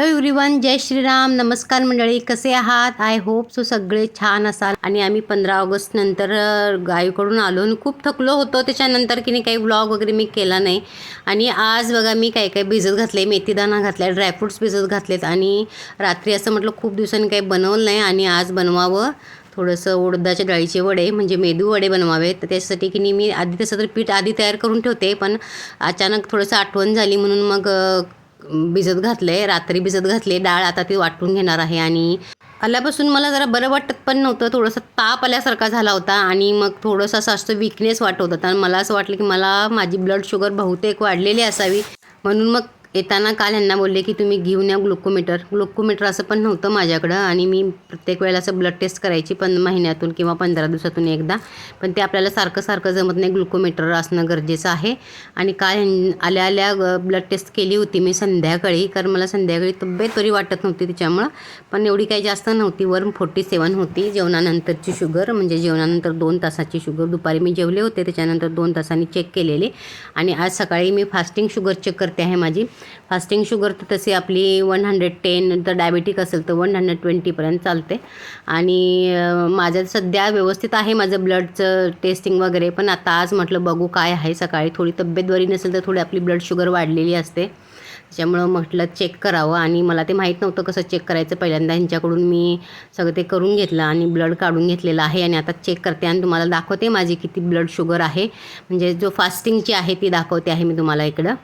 Hello everyone जय श्रीराम. नमस्कार मंडळी कसे आहात? आय होप सो सगळे छान असाल. आणि आम्ही पंधरा ऑगस्ट नंतर गाईकडून आलो आणि खूप थकलो होतो. त्याच्यानंतर की नाही काही व्लॉग वगैरे मी केला नाही. आणि आज बघा मी काय काय भिजत घातले मेथीदाणा घातला ड्रायफ्रुट्स भिजत घातलेत. आणि रात्री असं म्हटलं खूप दिवसांनी काही बनवलं नाही. आणि आज बनवावं थोडंसं उडदाच्या डाळीचे वडे म्हणजे मेदू वडे बनवावे तर त्याच्यासाठी की नाही मी आधी तसं तर पीठ आधी तयार करून ठेवते. पण अचानक थोडंसं आठवण झाली म्हणून मग भिजत घातले रात्री भिजत घातले डाळ आता ती वाटून घेणार आहे आणि आल्यापासून मला जरा बरं वाटत पण नव्हतं. थोडंसं ताप आल्यासारखा झाला होता आणि मग थोडंसं असं असतं विकनेस वाटत होता. तर मला असं वाटलं की मला माझी ब्लड शुगर बहुतेक वाढलेली असावी. म्हणून मग येताना काल ह्यांना बोलले की तुम्ही घेऊन या ग्लुकोमीटर. ग्लुकोमीटर असं पण नव्हतं माझ्याकडं आणि मी प्रत्येक वेळेला असं ब्लड टेस्ट करायची पण महिन्यातून किंवा पंधरा दिवसातून एकदा. पण ते आपल्याला सारखं सारखं जमत नाही ग्लुकोमीटर असणं गरजेचं आहे. आणि काल ह्यां- आल्या आल्या ब्लड टेस्ट केली होती मी संध्याकाळी कारण मला संध्याकाळी तब्येत तरी वाटत नव्हती त्याच्यामुळं पण एवढी काही जास्त नव्हती वर फोर्टी सेवन होती. जेवणानंतरची शुगर म्हणजे जेवणानंतर दोन तासाची शुगर. दुपारी मी जेवले होते त्याच्यानंतर दोन तासांनी चेक केलेले. आणि आज सकाळी मी फास्टिंग शुगर चेक करते आहे माझी. फास्टिंग शुगर तर तशी आपली वन हंड्रेड टेन तर डायबेटिक असेल तर वन हंड्रेड ट्वेंटीपर्यंत चालते. आणि माझं सध्या व्यवस्थित आहे माझं ब्लडचं टेस्टिंग वगैरे पण आता आज म्हटलं बघू काय आहे. सकाळी थोडी तब्येत बरी नसेल तर थोडी आपली ब्लड शुगर वाढलेली असते. त्याच्यामुळं म्हटलं चेक करावं आणि मला ते माहीत नव्हतं कसं चेक करायचं. पहिल्यांदा ह्यांच्याकडून मी सगळं ते करून घेतलं आणि ब्लड काढून घेतलेलं आहे आणि आता चेक करते आणि तुम्हाला दाखवते माझी किती ब्लड शुगर आहे. म्हणजे जो फास्टिंगची आहे ती दाखवते आहे मी तुम्हाला इकडं.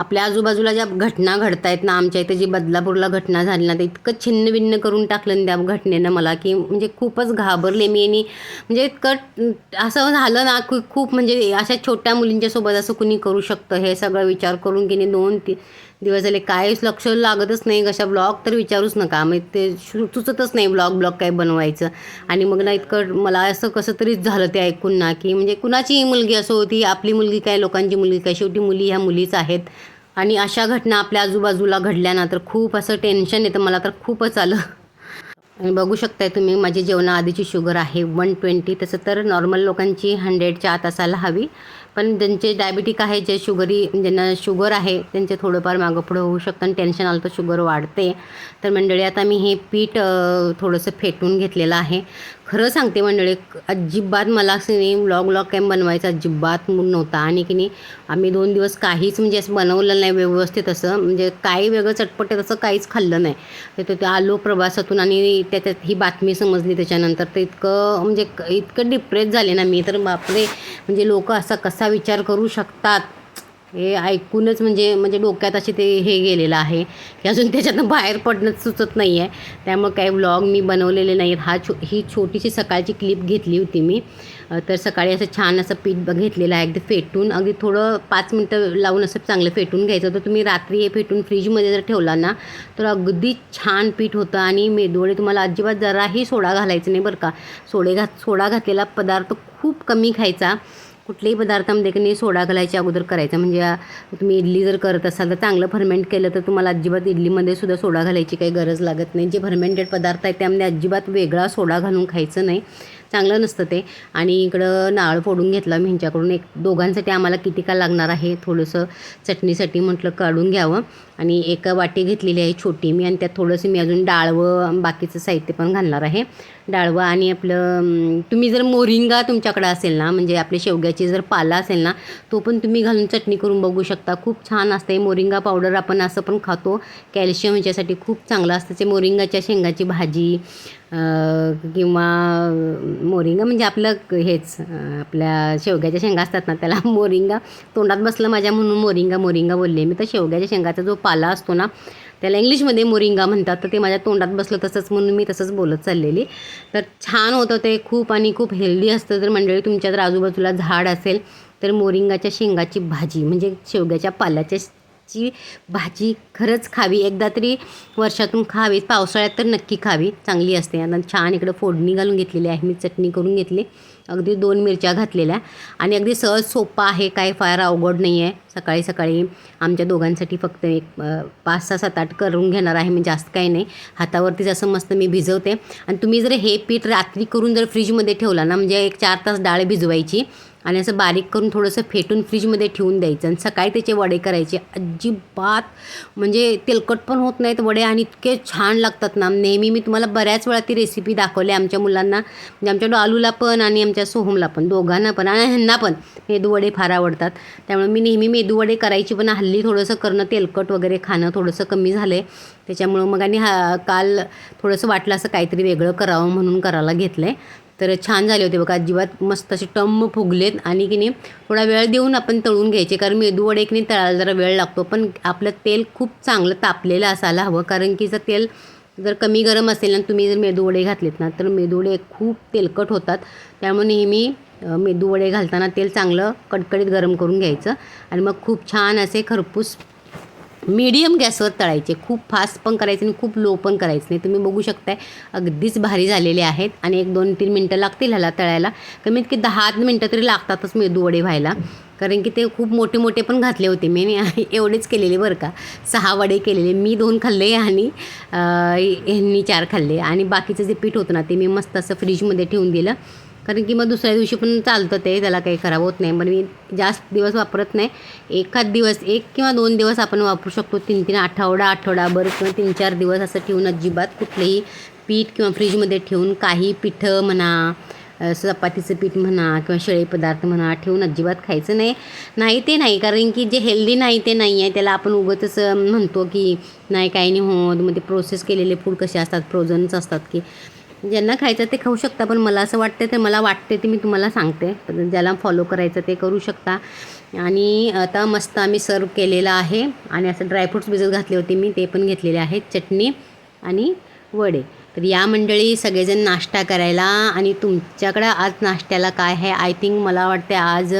आपल्या आजूबाजूला ज्या घटना घडत आहेत ना आमच्या इथे जी बदलापूरला घटना झाली ना ते इतकं छिन्नभिन्न करून टाकलं त्या घटनेनं मला की म्हणजे खूपच घाबरले मी आणि म्हणजे इतकं असं झालं ना की खूप म्हणजे अशा छोट्या मुलींच्यासोबत असं कुणी करू शकतं हे सगळं विचार करून की नाही दोन ती दिवस झाले. काहीच लक्ष लागतच नाही कशा ब्लॉग तर विचारूच नका. मग ते सुचतच नाही ब्लॉग ब्लॉग काय बनवायचं. आणि मग ना इतकं मला असं कसं तरीच झालं ते ऐकून ना की म्हणजे कुणाचीही मुलगी असो होती आपली मुलगी काय लोकांची मुलगी काय शेवटी मुली ह्या मुलीच आहेत. आणि अशा घटना आपल्या आजूबाजूला घडल्या ना तर खूप असं टेन्शन येतं. मला तर खूपच आलं. आणि बघू शकताय तुम्ही माझी जेवणा आधीची शुगर आहे वन ट्वेंटी तसं तर नॉर्मल लोकांची हंड्रेडच्या आत असायला हवी. पण ज्यांचे डायबिटिक आहे जे शुगरी ज्यांना शुगर आहे त्यांचे थोडंफार मागं पुढं होऊ शकतं आणि टेन्शन आलं तर शुगर वाढते. तर मंडळी आता मी हे पीठ थोडंसं फेटून घेतलेलं आहे. खरं सांगते मंडळी अजिबात मला असं नाही व्लॉग व्लॉग काय बनवायचा अजिबात मूड नव्हता. आणि की नाही आम्ही दोन दिवस काहीच म्हणजे असं बनवलं नाही व्यवस्थित असं. म्हणजे काही वेगळं चटपट असं काहीच खाल्लं नाही. तर ते आलो प्रवासातून आणि त्याच्यात ही बातमी समजली त्याच्यानंतर. तर इतकं म्हणजे क- इतकं डिप्रेस झाले ना मी. तर बापरे म्हणजे लोक असा कसा विचार करू शकतात? हे ऐकूनच म्हणजे म्हणजे डोक्यात असे ते हे गेलेलं आहे की अजून त्याच्यातनं बाहेर पडणंच सुचत नाही आहे त्यामुळे काही व्लॉग मी बनवलेले नाहीत. हा छो ही छोटीशी सकाळची क्लिप घेतली होती मी. तर सकाळी असं छान असं पीठ घेतलेलं आहे. अगदी फेटून अगदी थोडं पाच मिनटं लावून असं चांगलं फेटून घ्यायचं तर तुम्ही रात्री हे फेटून फ्रीजमध्ये जर ठेवला ना तर अगदी छान पीठ होतं आणि मेदवडे तुम्हाला अजिबात जराही सोडा घालायचं नाही बरं का. सोडे घात सोडा घातलेला पदार्थ खूप कमी खायचा. कुठलेही पदार्थामध्ये की नाही सोडा घालायच्या अगोदर करायचं. म्हणजे तुम्ही इडली जर करत असाल तर चांगलं फर्मेंट केलं तर तुम्हाला अजिबात इडलीमध्ये सुद्धा सोडा घालायची काही गरज लागत नाही. जे फर्मेंटेड पदार्थ आहेत त्यामध्ये अजिबात वेगळा सोडा घालून खायचं नाही. चांगलं नसतं ते. आणि इकडं नारळ फोडून घेतला मी ह्यांच्याकडून. एक दोघांसाठी आम्हाला किती का लागणार आहे थोडंसं चटणीसाठी म्हटलं काढून घ्यावं. आणि एक वाटी घेतलेली आहे छोटी मी आणि त्यात थोडंसं मी अजून डाळवं बाकीचं साहित्य पण घालणार आहे. डाळवं आणि आपलं तुम्ही जर मोरिंगा तुमच्याकडं असेल ना म्हणजे आपल्या शेवग्याची जर पाला असेल ना तो पण तुम्ही घालून चटणी करून बघू शकता. खूप छान असते मोरिंगा पावडर आपण असं पण खातो. कॅल्शियम ह्याच्यासाठी खूप चांगलं असतं. ते मोरिंगाच्या शेंगाची भाजी किंवा मोरिंगा म्हणजे आपलं हेच आपल्या शेवग्याच्या शेंगा असतात ना त्याला मोरिंगा तोंडात बसलं माझ्या म्हणून मोरिंगा मोरिंगा बोलले. मी तर शेवग्याच्या शेंगाचा जो पाला असतो ना त्याला इंग्लिशमध्ये मोरिंगा म्हणतात. तर ते माझ्या तोंडात बसलं तसंच म्हणून मी तसंच बोलत चाललेली. तर छान होतं ते खूप आणि खूप हेल्दी असतं. जर मंडळी तुमच्या जर आजूबाजूला झाड असेल तर मोरिंगाच्या शेंगाची भाजी म्हणजे शेवग्याच्या पाल्याच्या ची भाजी खरंच खावी. एकदा तरी वर्षातून खावी. पावसाळ्यात तर नक्की खावी. चांगली असते. आता छान इकडं फोडणी घालून घेतलेली आहे. मी चटणी करून घेतली. अगदी दोन मिरच्या घातलेल्या. आणि अगदी सहज सोपा आहे. काय फार अवघड नाही आहे. सकाळी सकाळी आमच्या दोघांसाठी फक्त एक पाच सहा सात आठ करून घेणार आहे. मी जास्त काही नाही. हातावरतीच असं मस्त मी भिजवते. आणि तुम्ही जर हे पीठ रात्री करून जर फ्रीजमध्ये ठेवला ना म्हणजे एक चार तास डाळ भिजवायची आणि असं बारीक करून थोडंसं फेटून फ्रीजमध्ये ठेवून द्यायचं. आणि सकाळी त्याचे वडे करायचे. अजिबात म्हणजे तेलकट पण होत नाहीत वडे आणि इतके छान लागतात ना. नेहमी मी तुम्हाला बऱ्याच वेळा ती रेसिपी दाखवली आमच्या मुलांना. म्हणजे आमच्या डॉलूला पण आणि आमच्या सोहमला पण दोघांना पण आणि ह्यांना पण. मेदूवडे फार आवडतात. त्यामुळे मी नेहमी मेदूवडे करायची पण हल्ली थोडंसं करणं तेलकट वगैरे खाणं थोडंसं कमी झालं आहे त्याच्यामुळं मग आणि हा काल थोडंसं वाटलं असं काहीतरी वेगळं करावं म्हणून करायला घेतलं आहे तर छान झाले होते बघा. अजिबात मस्त असे टम्म फुगलेत आणि की नाही थोडा वेळ देऊन आपण तळून घ्यायचे. कारण मेदूवडे की नाही तळायला जरा वेळ लागतो. पण आपलं तेल खूप चांगलं तापलेलं असायला हवं. कारण की जर तेल जर कमी गरम असेल ना तुम्ही जर मेदूवडे घातलेत ना तर मेदूवडे खूप तेलकट होतात. त्यामुळे नेहमी मेदूवडे घालताना तेल चांगलं कडकडीत गरम करून घ्यायचं. आणि मग खूप छान असे खरपूस मीडियम गॅसवर तळायचे. खूप फास्ट पण करायचे आणि खूप लो पण करायचं. नाही तुम्ही बघू शकताय अगदीच भारी झालेले आहेत. आणि एक दोन तीन मिनटं लागतील ह्याला तळायला. कमीत की दहा मिनटं तरी लागतातच मेदूवडे व्हायला. कारण की ते खूप मोठे मोठे पण घातले होते. मी आणि एवढेच केलेले बरं का. सहा वडे केलेले. मी दोन खाल्ले आणि ह्यांनी चार खाल्ले. आणि बाकीचं जे पीठ होतं ना ते मी मस्त असं फ्रीजमध्ये ठेवून दिलं. कारण की मग दुसऱ्या दिवशी पण चालतं ते त्याला काही खराब होत नाही. पण मी जास्त दिवस वापरत नाही. एखाद दिवस एक किंवा दोन दिवस आपण वापरू शकतो. तीन तीन आठवडा आठवडाभर किंवा तीन चार दिवस असं ठेवून अजिबात कुठलेही पीठ किंवा फ्रीजमध्ये ठेवून काही पिठं म्हणा चपातीचं पीठ म्हणा किंवा शेळी पदार्थ म्हणा ठेवून अजिबात खायचं नाही. नाही ते नाही. कारण की जे हेल्दी नाही ते नाही आहे. त्याला आपण उगतच म्हणतो की नाही काही नाही होत. मग ते प्रोसेस केलेले फूड कसे असतात? फ्रोझन्स असतात की ज्यांना खायचं ते खाऊ शकता पण मला असं वाटतं ते मला वाटते ते मी तुम्हाला सांगते. पण ज्याला फॉलो करायचं ते करू शकता. आणि आता मस्त आम्ही सर्व केलेलं आहे. आणि असं ड्रायफ्रूट्स भिजत घातले होते मी ते पण घेतलेले आहेत. चटणी आणि वडे. तर या मंडळी सगळेजण नाश्ता करायला आणि तुमच्याकडं आज नाश्त्याला काय आहे? आय थिंक मला वाटते आज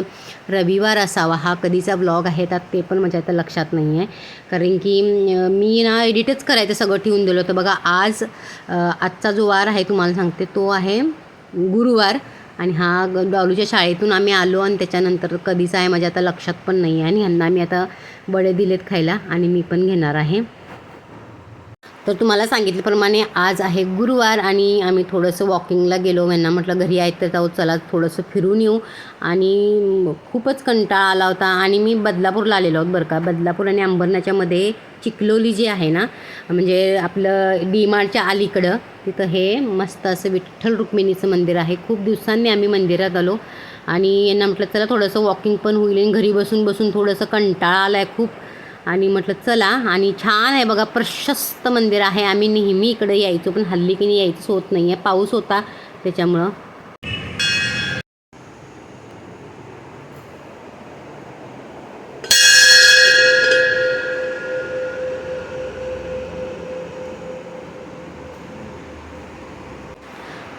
रविवार असावा. हा कधीचा ब्लॉग आहे त्यात ते पण माझ्या आता लक्षात नाही आहे कारण की मी ना एडिटच करायचं सगळं ठेवून दिलं होतं. बघा आज आजचा जो वार आहे तुम्हाला सांगते तो आहे गुरुवार. आणि हा डॉलूच्या शाळेतून आम्ही आलो आणि त्याच्यानंतर कधीचा आहे माझ्या आता लक्षात पण नाही आहे आणि ह्यांना मी आता बडे दिलेत खायला आणि मी पण घेणार आहे. तर तुम्हाला सांगितल्याप्रमाणे आज आहे गुरुवार आणि आम्ही थोडंसं वॉकिंगला गेलो. यांना म्हटलं घरी आहेत तर जाऊ चला थोडंसं फिरून येऊ. आणि खूपच कंटाळा आला होता. आणि मी बदलापूरला आलेलो आहोत बरं का. बदलापूर आणि अंबरनाच्यामध्ये चिखलोली जी आहे ना म्हणजे आपलं डी मार्टच्या अलीकडं तिथं हे मस्त असं विठ्ठल रुक्मिणीचं मंदिर आहे. खूप दिवसांनी आम्ही मंदिरात आलो. आणि यांना म्हटलं चला थोडंसं वॉकिंग पण होईल. आणि घरी बसून बसून थोडंसं कंटाळा आला आहे खूप. आणि म्हटलं चला. आणि छान आहे बघा प्रशस्त मंदिर आहे. आम्ही नेहमी इकडे यायचो पण हल्ली की नाही यायचंच होत नाही आहे पाऊस होता त्याच्यामुळं.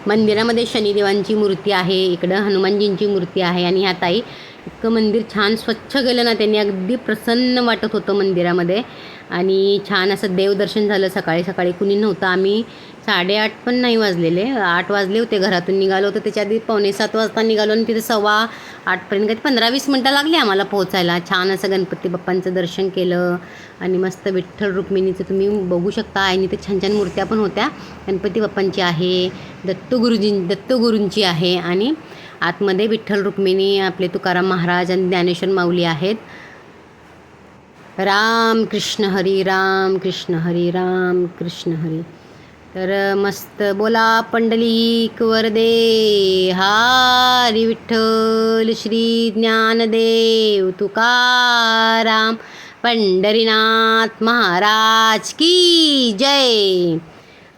मंदिरामध्ये शनिदेवांची मूर्ती आहे इकडं हनुमानजींची मूर्ती आहे आणि ह्या ताई इतकं मंदिर छान स्वच्छ केलं ना त्यांनी अगदी प्रसन्न वाटत होतं मंदिरामध्ये. आणि छान असं देवदर्शन झालं सकाळी सकाळी कुणी नव्हतं. आम्ही साडेआठ पण नाही वाजलेले. आठ वाजले होते घरातून निघालो होतो. त्याच्या आधी पावणे सात वाजता निघालो आणि तिथे सव्वा आठपर्यंत काही पंधरा वीस मिनटं लागली आम्हाला पोहोचायला. छान असं गणपती बाप्पांचं दर्शन केलं आणि मस्त विठ्ठल रुक्मिणीचं तुम्ही बघू शकता. आणि ते छान छान मूर्त्या पण होत्या. गणपती बाप्पांची आहे दत्तगुरुजी दत्तगुरूंची आहे आणि आतमध्ये विठ्ठल रुक्मिणी आपले तुकाराम महाराज आणि ज्ञानेश्वर माऊली आहेत. राम कृष्ण हरी राम कृष्ण हरी राम कृष्ण हरी. तर मस्त बोला पंडलिक वरदे. हारी विठ्ठल श्री ज्ञानदेव तुकाराम पंढरीनाथ महाराज की जय.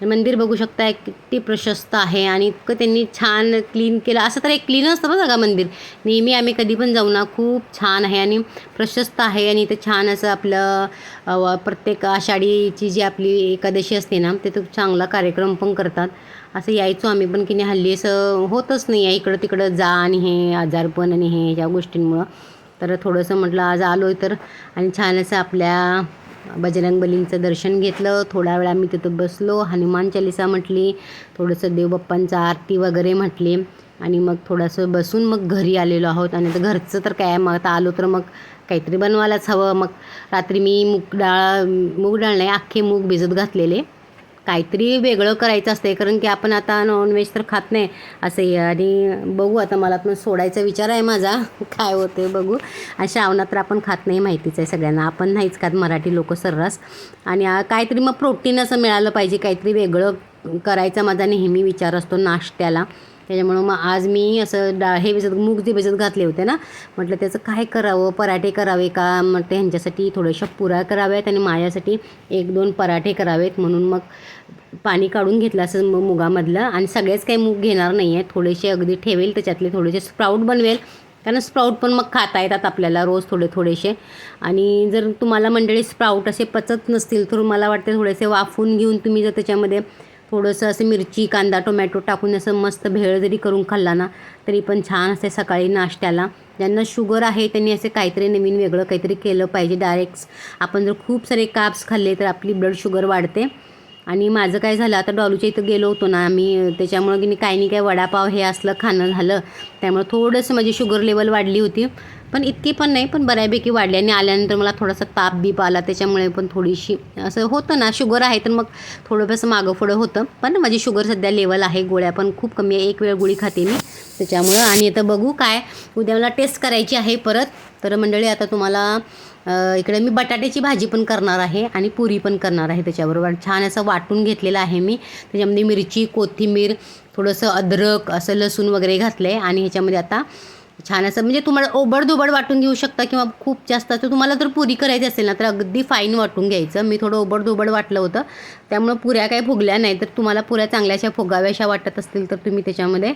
मंदिर बघू शकताय किती प्रशस्त आहे आणि इतकं त्यांनी छान क्लीन केलं. असं तर एक क्लीन असतं बघा का मंदिर. नेहमी आम्ही कधी पण जाऊ ना खूप छान आहे आणि प्रशस्त आहे आणि इथं छान असं आपलं प्रत्येक आषाढीची जी आपली एकादशी असते ना ते तो चांगला कार्यक्रम पण करतात. असं यायचो आम्ही पण की नाही हल्ली असं होतच नाही आहे. इकडं तिकडं जा आणि हे आजारपण आणि हे ह्या गोष्टींमुळं. तर थोडंसं म्हटलं आज आलो आहे तर. आणि छान असं आपल्या बजरंग बलींचं दर्शन घेतलं. थोडा वेळा मी तिथं बसलो. हनुमान चालिसा म्हटली थोडंसं देवबाप्पांचं आरती वगैरे म्हटली. आणि मग थोडंसं बसून मग घरी आलेलो आहोत. आणि आता घरचं तर काय मग आता आलो तर मग काहीतरी बनवायलाच हवं. मग रात्री मी मूग डाळ मूग डाळ नाही अख्खे मूग भिजत घातलेले. काहीतरी वेगळं करायचं असते कारण की आपण आता नॉनव्हेज तर खात नाही असं आणि बघू आता मला पण सोडायचा विचार आहे माझा. काय होते बघू. आणि श्रावणात तर आपण खात नाही माहितीच आहे सगळ्यांना. आपण नाहीच खात मराठी लोक सर्रास. आणि काहीतरी मग प्रोटीन असं मिळालं पाहिजे काहीतरी वेगळं करायचा माझा नेहमी विचार असतो नाश्त्याला. त्याच्यामुळं मग आज मी असं डा हे भिजत मूग जे भिजत घातले होते ना. म्हटलं त्याचं काय करावं? पराठे करावे का? म्हटलं ह्यांच्यासाठी थोड्याशा पुऱ्या कराव्यात आणि माझ्यासाठी एक दोन पराठे करावेत म्हणून मग पाणी काढून घेतलं असं मग मुगामधलं. आणि सगळेच काही मूग घेणार नाही आहे थोडेसे अगदी ठेवेल त्याच्यातले थोडेसे स्प्राऊट बनवेल. कारण स्प्राऊट पण मग खाता येतात आपल्याला रोज थोडे थोडेसे. आणि जर तुम्हाला मंडळी स्प्राऊट असे पचत नसतील तर मला वाटते थोडेसे वाफून घेऊन तुम्ही जर त्याच्यामध्ये थोडंसं असं मिरची कांदा टोमॅटो टाकून असं मस्त भेळ जरी करून खाल्ला ना तरी पण छान असते सकाळी नाश्त्याला. ज्यांना शुगर आहे त्यांनी असे काहीतरी नवीन वेगळं काहीतरी केलं पाहिजे. डायरेक्ट आपण जर खूप सारे काप्स खाल्ले तर आपली ब्लड शुगर वाढते. आणि माझं काय झालं आता डॉलूच्या इथं गेलो होतो ना आम्ही त्याच्यामुळं की नाही काही नाही काय वडापाव हे असलं खाणं झालं. त्यामुळं थोडंसं माझी शुगर लेवल वाढली होती. पण इतकी पण नाही पण बऱ्यापैकी वाढली. आणि आल्यानंतर मला थोडासा ताप बीप आला त्याच्यामुळे पण थोडीशी असं होतं ना शुगर आहे तर मग थोडंसं मागं पुढं होतं. पण माझी शुगर सध्या लेवल आहे गोळ्या पण खूप कमी आहे. एक वेळ गोळी खाते मी त्याच्यामुळं. आणि आता बघू काय उद्या मला टेस्ट करायची आहे परत. तर मंडळी आता तुम्हाला इकडे मी बटाट्याची भाजी पण करणार आहे आणि पुरी पण करणार आहे त्याच्याबरोबर. छान असं वाटून घेतलेलं आहे मी. त्याच्यामध्ये मिरची कोथिंबीर थोडंसं अद्रक असं लसूण वगैरे घातलं आहे आणि ह्याच्यामध्ये आता छान असं म्हणजे तुम्हाला ओबडधोबड वाटून घेऊ शकता किंवा खूप जास्त असं तुम्हाला जर पुरी करायची असेल ना तर अगदी फाईन वाटून घ्यायचं. मी थोडं ओबडधोबड वाटलं होतं. त्यामुळं पुऱ्या काही फुगल्या नाही तर तुम्हाला पुऱ्या चांगल्याशा फुगाव्याशा वाटत असतील तर तुम्ही त्याच्यामध्ये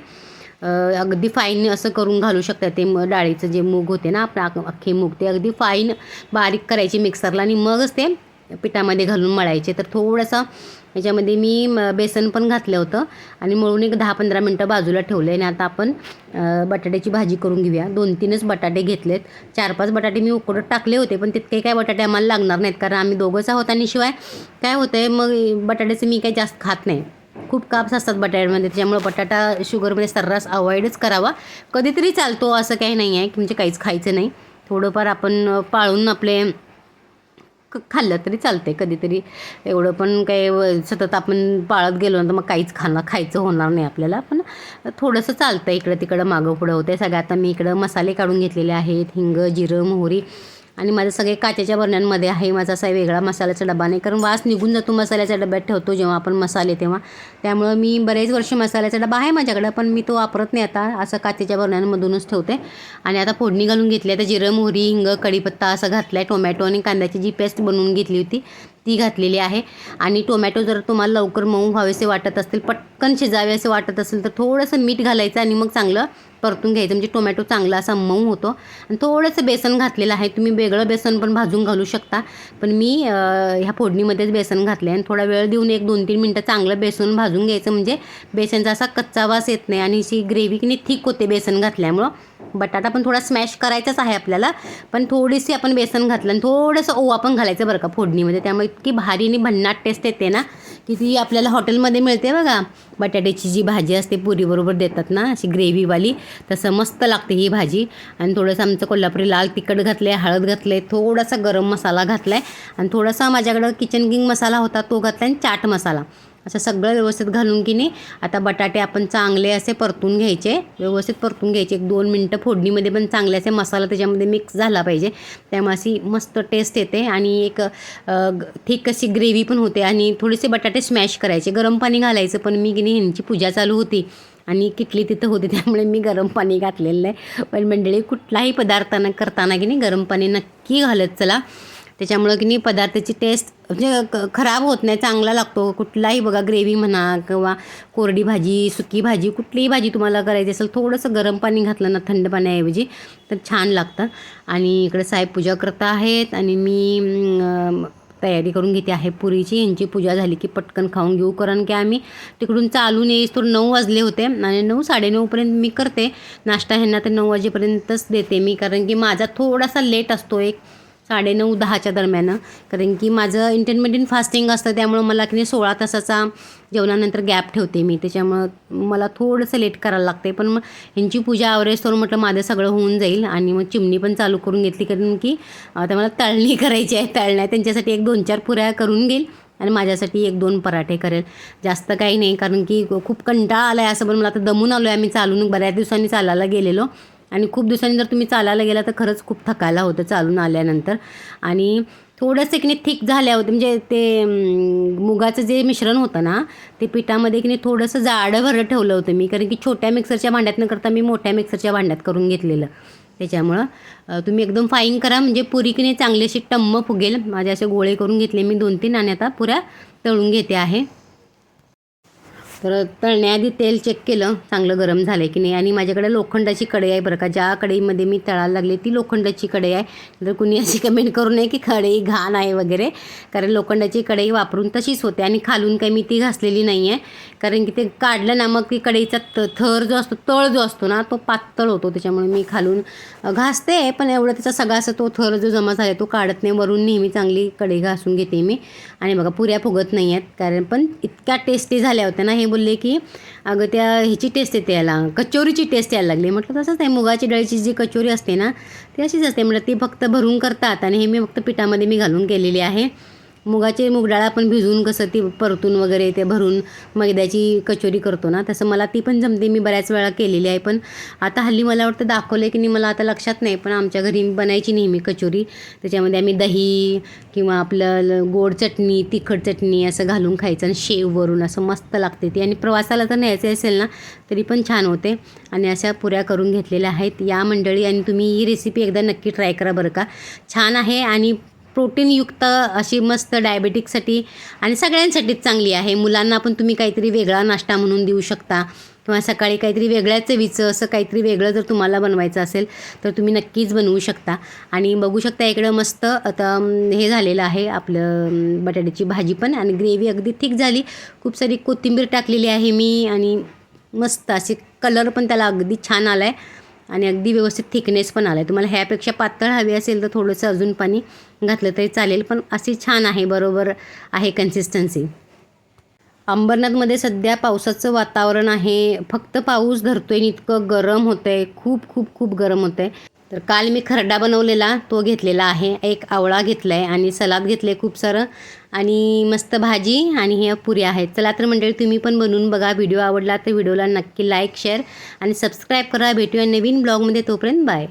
अगदी फाईन असं करून घालू शकता ते म डाळीचं जे मूग होते ना आपलं अख्खे मूग ते अगदी फाईन बारीक करायचे मिक्सरला आणि मगच ते पिठामध्ये घालून मळायचे. तर थोडंसं याच्यामध्ये मी म, बेसन पण घातलं होतं आणि मळून एक दहा पंधरा मिनटं बाजूला ठेवलं आणि आता आपण बटाट्याची भाजी करून घेऊया. दोन तीनच बटाटे घेतलेत. चार पाच बटाटे मी उकडत टाकले होते पण तितके काय बटाटे आम्हाला लागणार नाहीत कारण आम्ही दोघंच आहोत आणि शिवाय काय होतं आहे मग बटाट्याचं मी काही जास्त खात नाही. खूप काप्स असतात बटाट्यामध्ये त्याच्यामुळे बटाटा शुगरमध्ये सर्रास अवॉइडच करावा. कधीतरी चालतो असं काही नाही आहे की म्हणजे काहीच खायचं नाही. थोडंफार आपण पाळून आपले क खाल्लं तरी चालते कधीतरी. एवढं पण काही व- सतत आपण पाळत गेलो ना तर मग काहीच खाणं खायचं होणार नाही आपल्याला. पण थोडंसं चालतं इकडं तिकडं मागं पुढं होते सगळं आता मी इकडं मसाले काढून घेतलेले आहेत हिंग जिरं मोहरी. आणि माझं सगळे काचेच्या बरण्यांमध्ये आहे. माझा असा वेगळा मसाल्याचा डबा नाही. कारण वास निघून जातो मसाल्याच्या डब्यात ठेवतो जेव्हा आपण मसाले तेव्हा. त्यामुळं मी बरेच वर्ष मसाल्याचा डबा आहे माझ्याकडं पण मी तो वापरत नाही आता. असं काचेच्या बरण्यांमधूनच ठेवते. आणि आता फोडणी घालून घेतली. आता जिरं मोहरी हिंग कढीपत्ता असं घातला आहे टोमॅटो आणि कांद्याची जी पेस्ट बनवून घेतली होती ती घातलेली आहे. आणि टोमॅटो जर तुम्हाला लवकर मऊ व्हावेसे वाटत असतील पटकन शिजावे असे वाटत असेल तर थोडंसं मीठ घालायचं आणि मग चांगलं परतून घ्यायचं. म्हणजे टोमॅटो चांगला असा मऊ होतो. आणि थोडंसं बेसन घातलेलं आहे. तुम्ही वेगळं बेसन पण भाजून घालू शकता. पण मी ह्या फोडणीमध्येच बेसन घातलं आहे आणि थोडा वेळ देऊन एक दोन तीन मिनटं चांगलं बेसन भाजून घ्यायचं. म्हणजे बेसनचा असा कच्चा वास येत नाही. आणि अशी ग्रेव्ही किनी थिक होते बेसन घातल्यामुळं. बटाटा पण थोडा स्मॅश करायचाच आहे आपल्याला पण थोडीशी आपण बेसन घातलं आणि थोडंसं ओवा पण घालायचं बरं का फोडणीमध्ये. त्यामुळे इतकी भारी आणि भन्नाट टेस्ट येते ना की ती आपल्याला हॉटेलमध्ये मिळते बघा. बटाट्याची जी भाजी असते पुरीबरोबर देतात ना अशी ग्रेव्हीवाली तसं मस्त लागते ही भाजी. आणि थोडंसं आमचं कोल्हापुरी लाल तिखट घातलं आहे हळद घातलं आहे थोडासा गरम मसाला घातला आहे आणि थोडासा माझ्याकडं किचन किंग मसाला होता तो घातला आणि चाट मसाला. असं सगळं व्यवस्थित घालून की नाही आता बटाटे आपण चांगले असे परतून घ्यायचे व्यवस्थित परतून घ्यायचे. एक दोन मिनटं फोडणीमध्ये पण चांगले असे मसाला त्याच्यामध्ये मिक्स झाला पाहिजे. त्यामुळे अशी मस्त टेस्ट येते आणि एक थिक अशी ग्रेव्ही पण होते आणि थोडेसे बटाटे स्मॅश करायचे. गरम पाणी घालायचं पण मी की नाही ह्यांची पूजा चालू होती आणि किटली तिथं होती त्यामुळे मी गरम पाणी घातलेलं आहे पण मंडळी कुठलाही पदार्थानं करताना की नाही गरम पाणी नक्की घालत चला. त्याच्यामुळं की नाही पदार्थाची टेस्ट म्हणजे क- खराब होत नाही चांगला लागतो. कुठलाही बघा ग्रेव्ही म्हणा किंवा कोरडी भाजी सुकी भाजी कुठलीही भाजी तुम्हाला करायची असेल थोडंसं गरम पाणी घातलं ना थंड पाण्याऐवजी तर छान लागतं. आणि इकडे साहेब पूजा करता आहेत आणि मी तयारी करून घेते आहे पुरीची. यांची पूजा झाली की पटकन खाऊन घेऊ. कारण की आम्ही तिकडून चालून येईस तर नऊ वाजले होते. आणि नऊ साडेनऊपर्यंत मी करते. नाश्ता ह्यांना तर नऊ वाजेपर्यंतच देते मी. कारण की माझा थोडासा लेट असतो एक साडेनऊ दहाच्या दरम्यान. कारण की माझं इंटरमिडियंट फास्टिंग असतं त्यामुळं मला की नाही सोळा तासाचा जेवणानंतर गॅप ठेवते मी. त्याच्यामुळं मला थोडंसं लेट करायला लागते पण मग ह्यांची पूजा आवरेस तर म्हटलं माझं सगळं होऊन जाईल आणि मग चिमणी पण चालू करून घेतली. कारण की आता मला तळणी करायची आहे तळण्या त्यांच्यासाठी एक दोन चार पुऱ्या करून घेईल आणि माझ्यासाठी एक दोन पराठे करेल. जास्त काही नाही. कारण की खूप कंटाळा आला आहे असं पण मला आता दमून आलो आहे आम्ही चालून बऱ्याच दिवसांनी चालायला गेलेलो. आणि खूप दिवसांनी जर तुम्ही चालायला गेला तर खरंच खूप थकायला होतं चालून आल्यानंतर. आणि थोडंसं की नाही थिक झाल्या होतं म्हणजे ते मुगाचं जे मिश्रण होतं ना ते पिठामध्ये की नाही थोडंसं जाडं भरं ठेवलं होतं मी कारण की छोट्या मिक्सरच्या भांड्यात न करता मी मोठ्या मिक्सरच्या भांड्यात करून घेतलेलं. त्याच्यामुळं तुम्ही एकदम फाईन करा म्हणजे पुरी की नाही चांगली अशी टम्म फुगेल. माझे असे गोळे करून घेतले मी दोन तीन आणि आता पुऱ्या तळून घेते आहे. तर तळण्याआधी तेल चेक केलं. चांगलं गरम झालं आहे की नाही? आणि माझ्याकडे लोखंडाची कढई आहे बरं का. ज्या कढईमध्ये मी तळायला लागले ती लोखंडाची कढई आहे. तर कुणी अशी कमेंट करू नये की कढई घाण आहे वगैरे. कारण लोखंडाची कढई वापरून तशीच होते आणि खालून काही मी ती घासलेली नाही आहे कारण की ते काढलं ना मग ती कढईचा त थर जो असतो तळ जो असतो ना तो पातळ होतो. त्याच्यामुळे मी खालून घासते. पण एवढं त्याचा सगळा असं तो थर जो जमा झाला तो काढत नाही. वरून नेहमी चांगली कढई घासून घेते मी. आणि बघा पुऱ्या फुगत नाही आहेत कारण पण इतक्या टेस्टी झाल्या होत्या ना हे बोलले की अगं त्या ह्याची टेस्ट येते याला. कचोरीची टेस्ट यायला लागली. म्हटलं तसंच आहे. मुगाची डाळीची जी कचोरी असते ना ती अशीच असते. म्हटलं ती फक्त भरून करतात आणि हे मी फक्त पिठामध्ये मी घालून केलेली आहे. मुगाचे मुगडाळ आपण भिजवून कसं ती परतून वगैरे ते भरून मैद्याची कचोरी करतो ना तसं मला ती पण जमते. मी बऱ्याच वेळा केलेली आहे पण आता हल्ली मला वाटतं दाखवलं की नाही मला आता लक्षात नाही पण आमच्या घरी बनायची नेहमी कचोरी. त्याच्यामध्ये आम्ही दही किंवा आपलं गोड चटणी तिखट चटणी असं घालून खायचं आणि शेव वरून असं मस्त लागते ती. आणि प्रवासाला तर न्यायचे असेल ना तरी पण छान होते. आणि अशा पुऱ्या करून घेतलेल्या आहेत या मंडळी आणि तुम्ही ही रेसिपी एकदा नक्की ट्राय करा बरं का. छान आहे आणि प्रोटीनयुक्त अशी मस्त डायबेटिकसाठी आणि सगळ्यांसाठीच चांगली आहे. मुलांना पण तुम्ही काहीतरी वेगळा नाश्ता म्हणून देऊ शकता. किंवा सकाळी काहीतरी वेगळ्या चवीचं असं काहीतरी वेगळं जर तुम्हाला बनवायचं असेल तर तुम्ही नक्कीच बनवू शकता. आणि बघू शकता इकडं मस्त आता हे झालेलं आहे आपलं बटाट्याची भाजी पण आणि ग्रेव्ही अगदी थिक झाली. खूप सारी कोथिंबीर टाकलेली आहे मी आणि मस्त असे कलर पण त्याला अगदी छान आला आहे आणि अगदी व्यवस्थित थिकनेस पण आला आहे तुम्हाला ह्यापेक्षा पातळ हवी असेल तर थोडंसं अजून पाणी घातलं तरी चालेल पण अशी छान आहे बरोबर आहे कन्सिस्टन्सी अंबरनाथमध्ये सध्या पावसाचं वातावरण आहे. फक्त पाऊस धरतो आहे इतकं गरम होतं आहे खूप खूप खूप गरम होतं आहे तर काल मी खरडा बनवलेला तो घेतलेला आहे. एक आवळा घेतला आहे आणि सलाद घेतलं आहे खूप सारं. आणि मस्त भाजी आणि ह्या पुऱ्या आहेत. चला तर मंडळी तुम्ही पण बनवून बघा. व्हिडिओ आवडला तर व्हिडिओला नक्की लाईक शेअर आणि सबस्क्राईब करा. भेटूया नवीन ब्लॉगमध्ये तोपर्यंत बाय